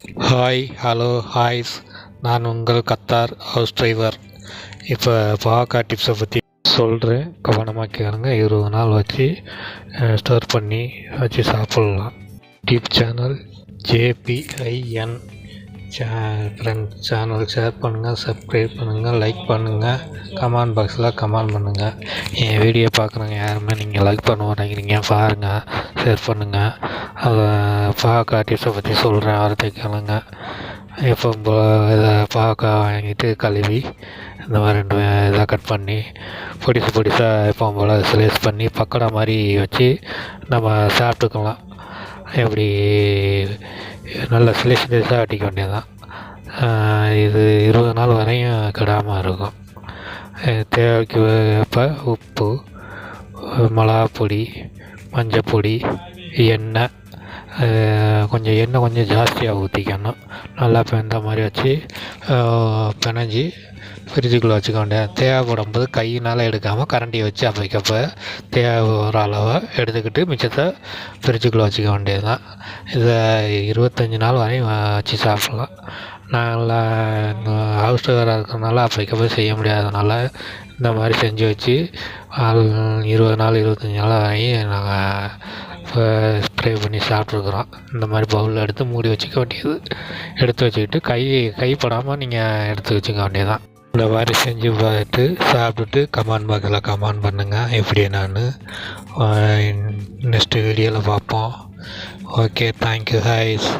Hi hello ஹாய்ஸ் நான் உங்கள் Qatar house driver இப்போ பாகா டிப்ஸை பற்றி சொல்கிறேன் கவனமாக கேளுங்க. இருபது நாள் வச்சு ஸ்டோர் பண்ணி வச்சு சாப்பிட்லாம். டிப் சேனல் ஜேபிஐஎன் சே ஃப்ரெண்ட் சேனல் ஷேர் பண்ணுங்கள் சப்ஸ்கிரைப் பண்ணுங்கள் லைக் பண்ணுங்கள் கமெண்ட் பாக்ஸில் கமெண்ட் பண்ணுங்கள் என் வீடியோ பார்க்குறவங்க யாருமே நீங்கள் லைக் பண்ண மாட்டேங்கிறீங்க பாருங்கள் ஷேர் பண்ணுங்கள் அதை பாக்கா ஆர்டிஸ்ட்டை பற்றி சொல்கிறேன் வார்த்தை கேளுங்க. எப்போ இதை பாக்கா வாங்கிட்டு கழுவி இந்த மாதிரி ரெண்டு இதாக கட் பண்ணி பொடிசு பொடிசாக எப்போ போல் ஸ்லைஸ் பண்ணி பக்கோடா மாதிரி வச்சு நம்ம சாப்பிட்டுக்கலாம். எப்படி நல்ல சிலை சிலைஸாக அடிக்க வேண்டியது தான் இது இருபது நாள் வரையும் கெடாமல் இருக்கும். தேவைக்கு இப்போ உப்பு மிளகாப்பொடி மஞ்சப்பொடி எண்ணெய் கொஞ்சம் எண்ணெய் கொஞ்சம் ஜாஸ்தியாக ஊற்றிக்கணும். நல்லா பெந்த மாதிரி வச்சு பினஞ்சி ஃப்ரிட்ஜுக்குள்ளே வச்சுக்க வேண்டியது தேவைப்படும் போது கையினால் எடுக்காமல் கரண்டியை வச்சு அப்பைக்கப்போ தேவை அளவை எடுத்துக்கிட்டு மிச்சத்தை ஃப்ரிட்ஜுக்குள்ளே வச்சுக்க வேண்டியது தான் இதை இருபத்தஞ்சி நாள் வரையும் வச்சு சாப்பிட்லாம். நாங்கள் ஹவுஸ் டிரைவராக இருக்கிறனால அப்பைக்கப்போ செய்ய முடியாதனால இந்த மாதிரி செஞ்சு வச்சு இருபது நாள் இருபத்தஞ்சி நாள் வரையும் நாங்கள் இப்போ ஸ்ப்ரே பண்ணி சாப்பிட்ருக்குறோம் இந்த மாதிரி பவுலில் எடுத்து மூடி வச்சுக்க வேண்டியது. எடுத்து வச்சுக்கிட்டு கை கைப்படாமல் நீங்கள் எடுத்து வச்சுக்க வேண்டியதுதான். இந்த மாதிரி செஞ்சு பார்த்துட்டு சாப்பிட்டுட்டு கமெண்ட் பாக்ஸில் கமெண்ட் பண்ணுங்கள் எப்படி நான் நெக்ஸ்ட்டு வீடியோவில் பார்ப்போம். Okay thank you ஹாய்ஸ்